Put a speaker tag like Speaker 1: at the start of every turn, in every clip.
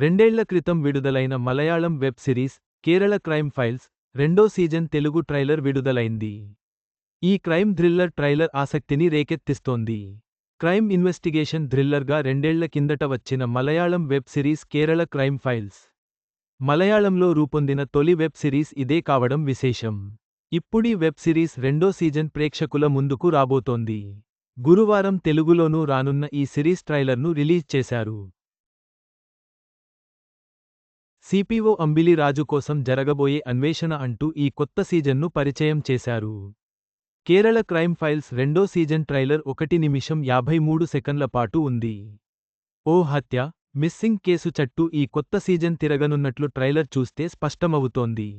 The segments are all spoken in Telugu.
Speaker 1: రెండేళ్ళ క్రితం విడుదలైన Malayalam web series Kerala crime files రెండో సీజన్ తెలుగు ట్రైలర్ విడుదలైంది. ఈ క్రైమ్ థ్రిల్లర్ ట్రైలర్ ఆసక్తిని రేకెత్తిస్తోంది. క్రైమ్ ఇన్వెస్టిగేషన్ థ్రిల్లర్గా రెండేళ్ళ కిందట వచ్చిన Malayalam web series Kerala crime files. మలయాళంలో రూపొందిన తొలి వెబ్ సిరీస్ ఇదే కావడం విశేషం. ఇప్పుడీ వెబ్ సిరీస్ రెండో సీజన్ ప్రేక్షకుల ముందుకు రాబోతోంది. గురువారం తెలుగులోనూ రానున్న ఈ సిరీస్ ట్రైలర్ను రిలీజ్ చేశారు. సిపిఓ అంబిలి రాజు కోసం జరగబోయే అన్వేషణ అంటూ ఈ కొత్త సీజన్ను పరిచయం చేశారు. కేరళ క్రైమ్ ఫైల్స్ రెండో సీజన్ ట్రైలర్ ఒకటి నిమిషం యాభై మూడు సెకన్ల పాటు ఉంది. ఓ హత్య మిస్సింగ్ కేసు చట్టు ఈ కొత్త సీజన్ తిరగనున్నట్లు ట్రైలర్ చూస్తే స్పష్టమవుతోంది.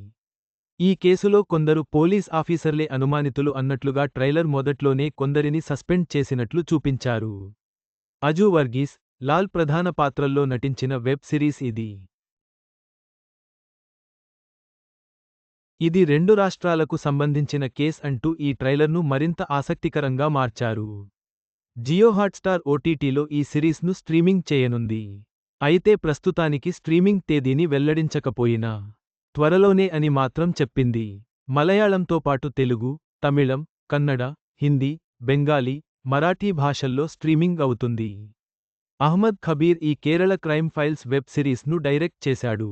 Speaker 1: ఈ కేసులో కొందరు పోలీస్ ఆఫీసర్లే అనుమానితులు అన్నట్లుగా ట్రైలర్ మొదట్లోనే కొందరిని సస్పెండ్ చేసినట్లు చూపించారు. అజు వర్గీస్ లాల్ ప్రధాన పాత్రల్లో నటించిన వెబ్ సిరీస్ ఇది. ఇది రెండు రాష్ట్రాలకు సంబంధించిన కేస్ అంటూ ఈ ట్రైలర్ను మరింత ఆసక్తికరంగా మార్చారు. జియో హాట్స్టార్ ఓటీటీలో ఈ సిరీస్ను స్ట్రీమింగ్ చేయనుంది. అయితే ప్రస్తుతానికి స్ట్రీమింగ్ తేదీని వెల్లడించకపోయినా త్వరలోనే అని మాత్రం చెప్పింది. మలయాళంతో పాటు తెలుగు తమిళం కన్నడ హిందీ బెంగాలీ మరాఠీ భాషల్లో స్ట్రీమింగ్ అవుతుంది. అహ్మద్ ఖబీర్ ఈ కేరళ క్రైమ్ ఫైల్స్ వెబ్ సిరీస్ను డైరెక్ట్ చేశాడు.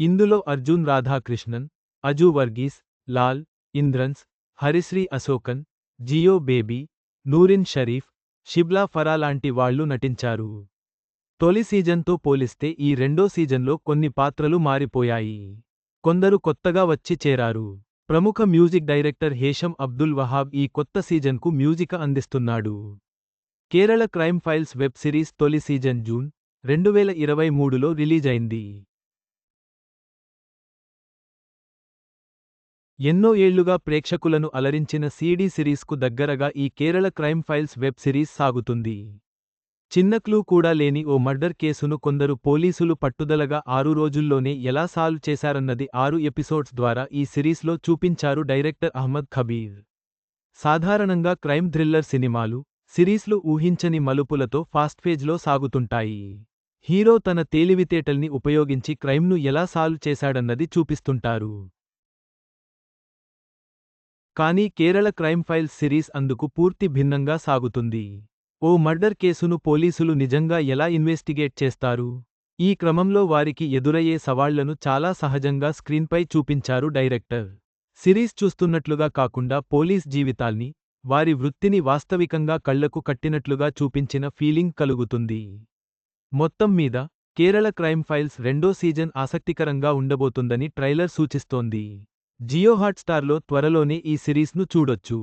Speaker 1: ఇందులో అర్జున్ రాధాకృష్ణన్ అజు వర్గీస్ లాల్ ఇంద్రన్స్ హరిశ్రీ అశోకన్ జియో బేబీ నూరిన్ షరీఫ్ షిబ్లా ఫరా లాంటి వాళ్ళు నటించారు. తొలి సీజన్తో పోలిస్తే ఈ రెండో సీజన్లో కొన్ని పాత్రలు మారిపోయాయి. కొందరు కొత్తగా వచ్చి చేరారు. ప్రముఖ మ్యూజిక్ డైరెక్టర్ హేషం అబ్దుల్ వహాబ్ ఈ కొత్త సీజన్కు మ్యూజిక అందిస్తున్నాడు. Kerala crime files web series తొలి సీజన్ జూన్ రెండు వేల ఇరవై మూడులో రిలీజైంది. ఎన్నో ఏళ్ళుగా ప్రేక్షకులను అలరించిన సీడీ సిరీస్కు దగ్గరగా ఈ Kerala crime files web series సాగుతుంది. చిన్న క్లూ కూడా లేని ఓ మర్డర్ కేసును కొందరు పోలీసులు పట్టుదలగా ఆరు రోజుల్లోనే ఎలా సాల్వ్ చేశారన్నది ఆరు ఎపిసోడ్స్ ద్వారా ఈ సిరీస్లో చూపించారు డైరెక్టర్ అహ్మద్ ఖబీర్ సాధారణంగా క్రైమ్ థ్రిల్లర్ సినిమాలు సిరీస్లు ఊహించని మలుపులతో ఫాస్ట్ఫేజ్లో సాగుతుంటాయి. హీరో తన తేలివితేటల్ని ఉపయోగించి క్రైమ్ను ఎలా సాల్వ్ చేశాడన్నది చూపిస్తుంటారు. కానీ కేరళ క్రైమ్ ఫైల్స్ సిరీస్ అందుకు పూర్తి భిన్నంగా సాగుతుంది. ఓ మర్డర్ కేసును పోలీసులు నిజంగా ఎలా ఇన్వెస్టిగేట్ చేస్తారు? ఈ క్రమంలో వారికి ఎదురయ్యే సవాళ్ళను చాలా సహజంగా స్క్రీన్పై చూపించారు డైరెక్టర్. సిరీస్ చూస్తున్నట్లుగా కాకుండా పోలీస్ జీవితాల్ని వారి వృత్తిని వాస్తవికంగా కళ్ళకు కట్టినట్లుగా చూపించిన ఫీలింగ్ కలుగుతుంది. మొత్తం మీద కేరళ క్రైమ్ ఫైల్స్ రెండో సీజన్ ఆసక్తికరంగా ఉండబోతుందని ట్రైలర్ సూచిస్తోంది. జియో హాట్స్టార్లో త్వరలోనే ఈ సిరీస్ను చూడొచ్చు.